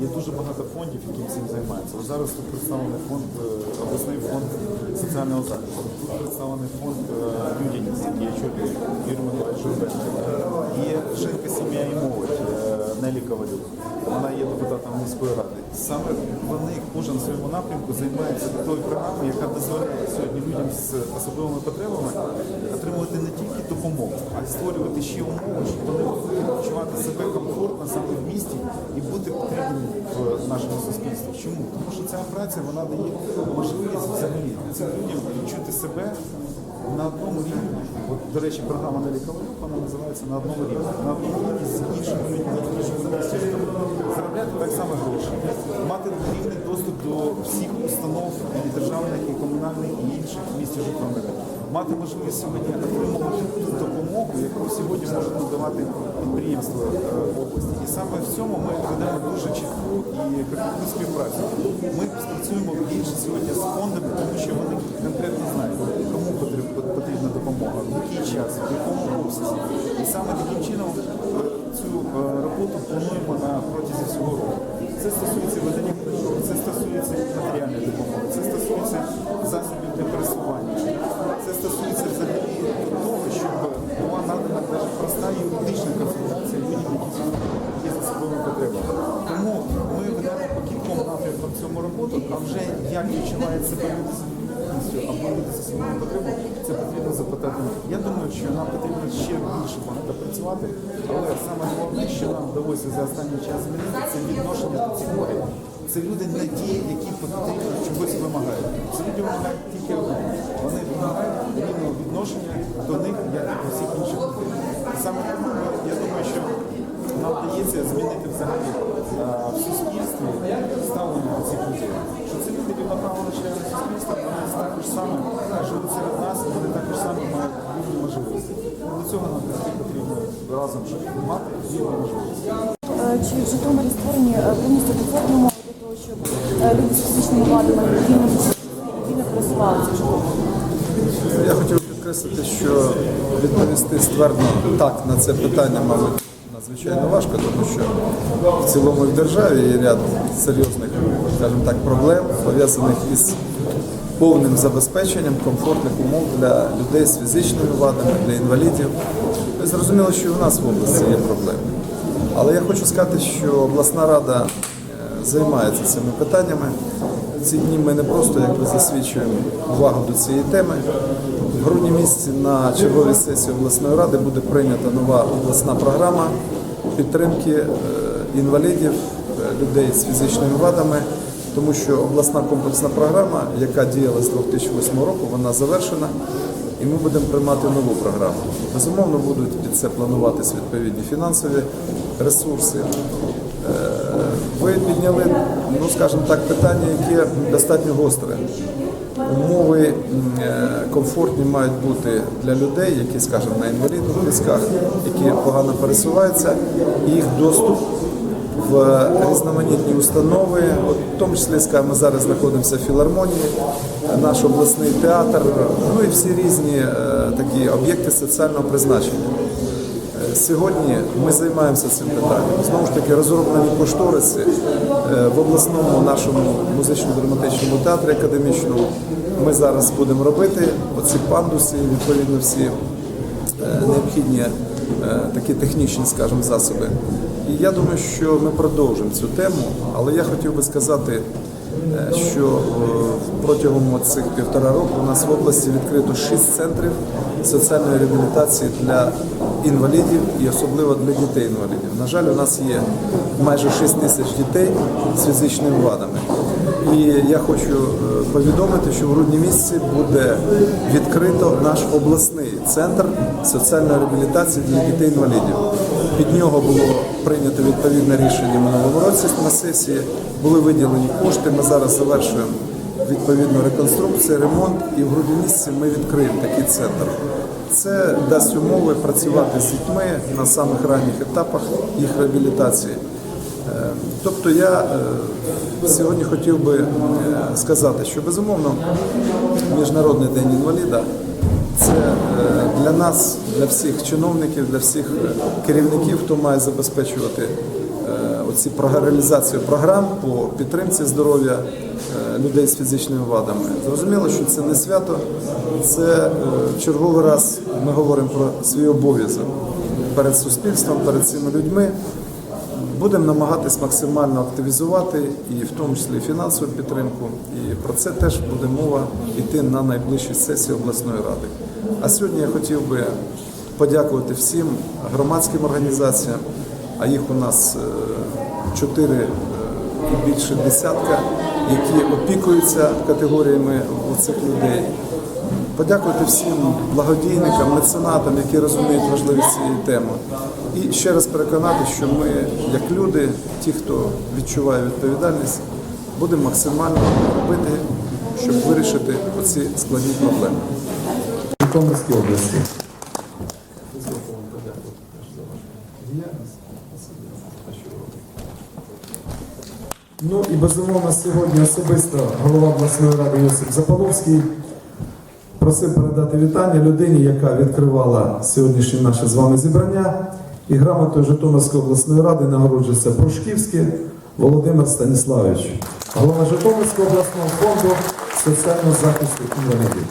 Є дуже багато фондів, які цим займаються. Зараз тут представлений фонд, е, обласний фонд соціального захисту. Тут представлений фонд е, людяність, який очолює Юрій Миколаївич. Є жінка, сім'я і е, Нелі Ковалюк. Вона є депутатом міської ради. Саме вони кожен в своєму напрямку займається тою програмою, яка дозволяє сьогодні людям з особливими потребами отримувати не тільки допомогу, а й створювати ще умови, щоб вони могли почувати себе комфортно саме в місті і бути потрібними в нашому суспільстві. Чому? Тому що ця праця вона дає можливість взагалі цим людям відчути себе на одному рівні. От, до речі, програма Нелі Ковалюк, вона називається на одному рівні. На одному рівні з іншими людьми, в. Заробляти так само гроші, мати рівний доступ до всіх установ і державних, і комунальних, і інших в місті Житомира. Мати можливість сьогодні отримувати ту допомогу, яку сьогодні можуть надавати підприємства е, області. І саме в цьому ми ведемо дуже чітку і кропітку співпрацю. Ми спрацюємо більше сьогодні з фондами, тому що вони конкретно знають, кому потріб- потрібна допомога, в який час, в якому обсязі. І саме таким чином е, цю е, роботу плануємо на протязі всього року. Це стосується ведення контролю, це стосується матеріальної допомоги, це стосується засобів для пересування, це стосується взагалі того, щоб була надана проста юридична консультація людям, які є за собою потребами. Тому ми ведемо по кільком напрямкам цьому роботу, а вже як відчувають себе або люди за своїми потребами, це потрібно запитати. них. Я думаю, що нам потрібно ще більше багато працювати, але саме головне, що нам вдалося за останній час змінити, це відношення до цих людей. Це люди не ті, які потрібно чогось вимагають. Це люди вимагають тільки одне. Вони вимагають рівного відношення до них, як і до всіх інших людей. Саме тому я думаю, що нам вдається змінити взагалі в суспільстві ставлення до цих людей. Що це люди рівноправні члени суспільства, вони також само живуть серед нас, вони також само мають рівні можливості. До цього нам потрібно разом щоб мати рівні можливості. Е, Чи в Житомирі створені е, повністю комфортні для того, щоб е, люди з фізичними вадами вільно пересувалися Житомирі? Я хотів підкреслити, що відповісти ствердно так на це питання, мабуть, надзвичайно важко, тому що в цілому в державі є ряд серйозних, скажімо так, проблем пов'язаних із повним забезпеченням комфортних умов для людей з фізичними вадами, для інвалідів. І зрозуміло, що і у нас в області є проблеми. Але я хочу сказати, що обласна рада е, займається цими питаннями. Ці дні ми не просто якби засвідчуємо увагу до цієї теми. Грудні місяці на черговій сесії обласної ради буде прийнята нова обласна програма підтримки е, інвалідів, е, людей з фізичними вадами, тому що обласна комплексна програма, яка діяла з 2008 року, вона завершена. І ми будемо приймати нову програму. Безумовно, будуть під це плануватись відповідні фінансові ресурси. Е, Ви підняли, ну скажімо так, питання, яке достатньо гостре. Умови е, комфортні мають бути для людей, які, скажімо, на інвалідних візках, які погано пересуваються, їх доступ в різноманітні установи, от, в тому числі, скажімо, ми зараз знаходимося в філармонії, наш обласний театр, ну і всі різні е, такі об'єкти соціального призначення. Сьогодні ми займаємося цим питанням. Знову ж таки, розроблені кошториси е, в обласному нашому музично-драматичному театрі академічному. Ми зараз будемо робити оці пандуси, відповідно всі е, необхідні е, такі технічні, скажімо, засоби. І я думаю, що ми продовжимо цю тему, але я хотів би сказати, що протягом цих півтора року у нас в області відкрито шість центрів соціальної реабілітації для інвалідів і особливо для дітей-інвалідів. На жаль, у нас є майже 6 тисяч дітей з фізичними вадами. І я хочу е, повідомити, що в грудні місяці буде відкрито наш обласний центр соціальної реабілітації для дітей-інвалідів. Під нього було прийнято відповідне рішення минулого році на сесії. Були виділені кошти. Ми зараз завершуємо відповідну реконструкцію, ремонт, і в грудні місяці ми відкриємо такий центр. Це дасть умови працювати з дітьми на самих ранніх етапах їх реабілітації. Е, Тобто я е, сьогодні хотів би е, сказати, що безумовно Міжнародний день інваліда це для нас, для всіх чиновників, для всіх керівників, хто має забезпечувати ці про реалізацію програм по підтримці здоров'я е, людей з фізичними вадами. Зрозуміло, що це не свято, це е, в черговий раз ми говоримо про свій обов'язок перед суспільством, перед цими людьми. Будемо намагатись максимально активізувати і в тому числі фінансову підтримку. І про це теж буде мова йти на найближчій сесії обласної ради. А сьогодні я хотів би подякувати всім громадським організаціям, а їх у нас е, чотири е, і більше десятка, які опікуються категоріями цих людей. Подякувати всім благодійникам, меценатам, які розуміють важливість цієї теми. І ще раз переконати, що ми, як люди, ті, хто відчуває відповідальність, будемо максимально робити, щоб вирішити оці складні проблеми. Житомирській області. Ну і безумовно сьогодні особисто голова обласної ради Йосип Запаловський просив передати вітання людині, яка відкривала сьогоднішнє наше з вами зібрання. І грамотою Житомирської обласної ради нагороджується Прошківський Володимир Станіславович, голова Житомирського обласного фонду соціального захисту інвалідів.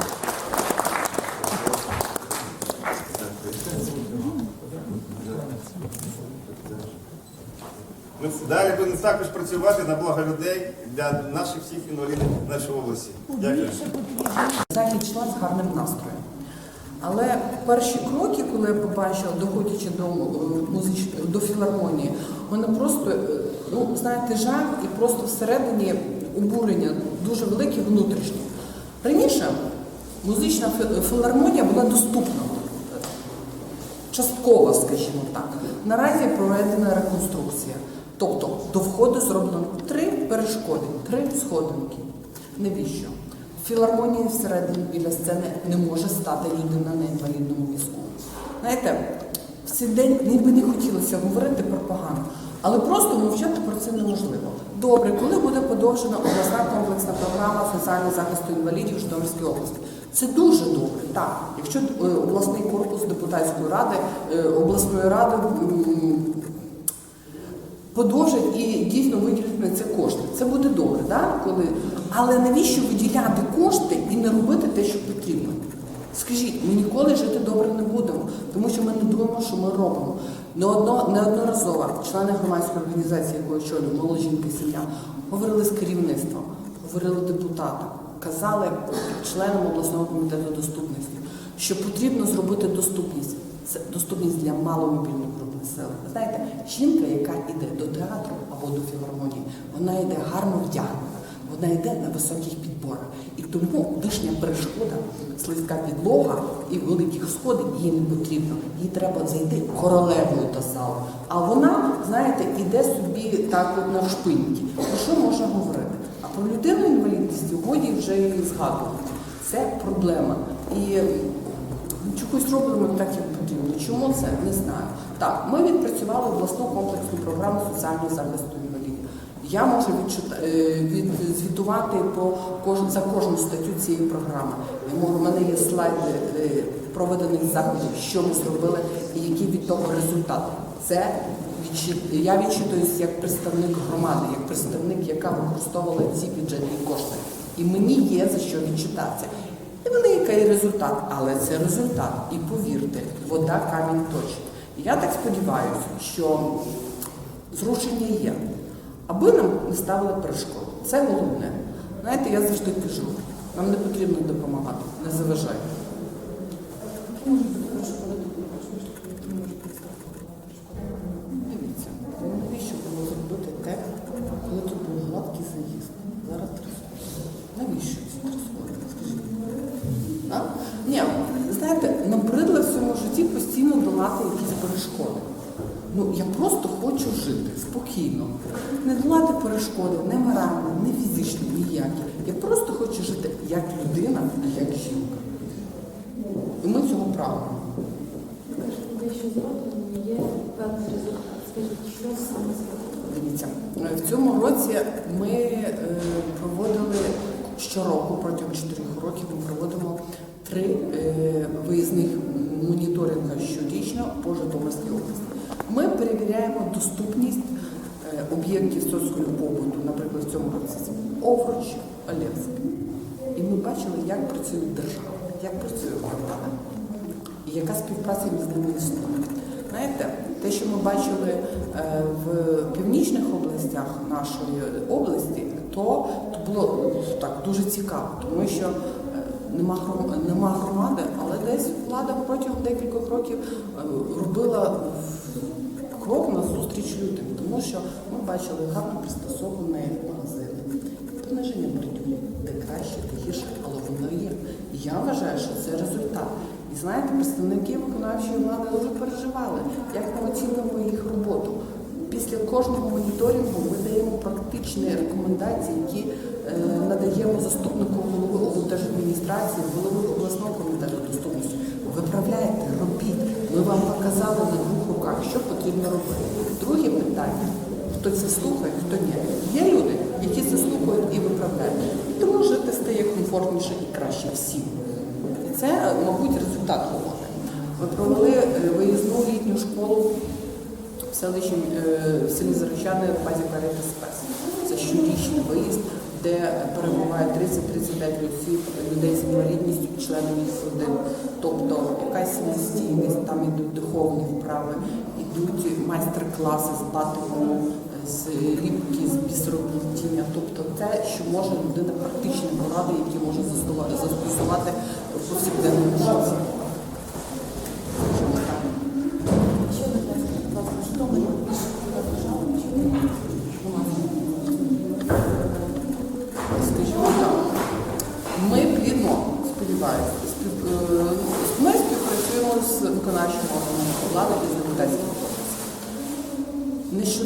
Ми далі будемо також працювати на благо людей для наших всіх інвалідів нашої області. Дякую. Захід йшла з гарним настроєм. Але перші кроки, коли я побачила, доходячи до музич... до філармонії, вони просто, е, ну знаєте, жах і просто всередині обурення дуже велике внутрішнє. Раніше музична філармонія була доступна. Частково, скажімо так. Наразі проведена реконструкція. Тобто до входу зроблено три перешкоди, три сходинки. Навіщо? В філармонії всередині біля сцени не може стати людина на інвалідному візку. Знаєте, в цей день ніби не хотілося говорити про погано, але просто мовчати про це неможливо. Добре, коли буде подовжена обласна комплексна програма соціального захисту інвалідів Житомирської області. Це дуже добре, так. Якщо е, обласний корпус депутатської ради, е, обласної ради подовжать і дійсно виділять на це кошти. Це буде добре, да? Коли... але навіщо виділяти кошти і не робити те, що потрібно? Скажіть, ми ніколи жити добре не будемо, тому що ми не думаємо, що ми робимо. Неодно, неодноразово члени громадської організації, яку очолюю, «Молода жінка і сім'я, говорили з керівництвом, говорили депутатам, казали членам обласного комітету доступності, що потрібно зробити доступність. Це доступність для маломобільних груп. Ви знаєте, жінка, яка йде до театру або до філармонії, вона йде гарно вдягнена, вона йде на високих підборах. І тому лишня перешкода, слизька підлога і великих сходів їй не потрібно. Їй треба зайти королевою до залу. А вона, знаєте, іде собі так от на шпиньки. Про що можна говорити? А про людину інвалідності годі вже і згадувати. Це проблема. І Чогось робимо так, як. Чому це? Не знаю. Так, ми відпрацювали обласну комплексну програму соціального захисту інвалідів. Я можу відчута- е, за кожну статтю цієї програми. У мене є слайди е, проведених заходів, що ми зробили і який від того результат. Це я відчитуюсь як представник громади, як представник, яка використовувала ці бюджетні кошти. І мені є за що відчитатися. Невеликий результат, але це результат. І повірте, вода камінь точить. Я так сподіваюся, що зрушення є, аби нам не ставили перешкод. Це головне. Знаєте, я завжди кажу, нам не потрібно допомагати, не заважайте. Ну, я просто хочу жити спокійно. Не долати перешкоди, не морально, не фізично, ніякі. Я просто хочу жити як людина і як жінка. І ми цього прагнемо. Кажете, дещо зроблено, є певний результат. Скажіть, що саме? Дивіться, в цьому році ми е, проводили щороку, протягом чотирьох років ми проводимо три е, виїзних моніторинга щорічно по Житомирській області. Ми перевіряємо доступність е, об'єктів соцкою побуту, наприклад, в цьому це Овруч, Олевськ. І ми бачили, як працює держава, як працює влада, і яка співпраця між ними існує. Знаєте, те, що ми бачили е, в північних областях нашої області, то, то було так дуже цікаво, тому що е, нема, нема громади, але десь влада протягом декількох років робила крок на зустріч людям, тому що ми бачили гарно пристосовані магазини, пониження бордюрів, де краще, де гірше, але воно є. І я вважаю, що це результат. І знаєте, представники виконавчої влади дуже переживали, як ми оцінимо їх роботу. Після кожного моніторингу ми даємо практичні рекомендації, які е, надаємо заступнику голови облдержадміністрації, голови обласного комітету доступності. Виправляйте, робіть. Ми вам показали на що потрібно робити. Друге питання: хто це слухає, хто ні. Є люди, які це слухають і виправляють. Тому жити стає комфортніше і краще всім. І це, мабуть, результат роботи. Ми провели е, виїзну літню школу в селищі е, в в базі Каріти Спес. Це щорічний виїзд, де перебуває 30-35 осіб, людей з інвалідністю, членів їх родин. Тобто якась самостійність, там ідуть духовні вправи, ідуть майстер-класи з батиком, з ліпки, з бісероплетіння. Тобто те, що може людина практичні поради, які може застосувати в повсякденному житті.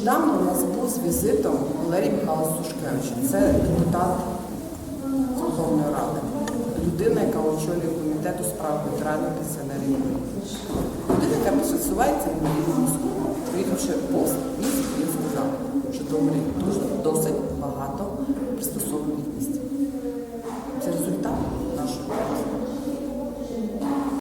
Нещодавно у нас був з візитом Валерій Михайлович Сушкевич. Це депутат Верховної Ради, людина, яка очолює комітету справ ветеранів пенсіонерів. Людина, яка присувається в Мілівську, приїхавши пост міст, він сказав, що Житомирі дуже досить багато пристосованих місць. Це результат нашої.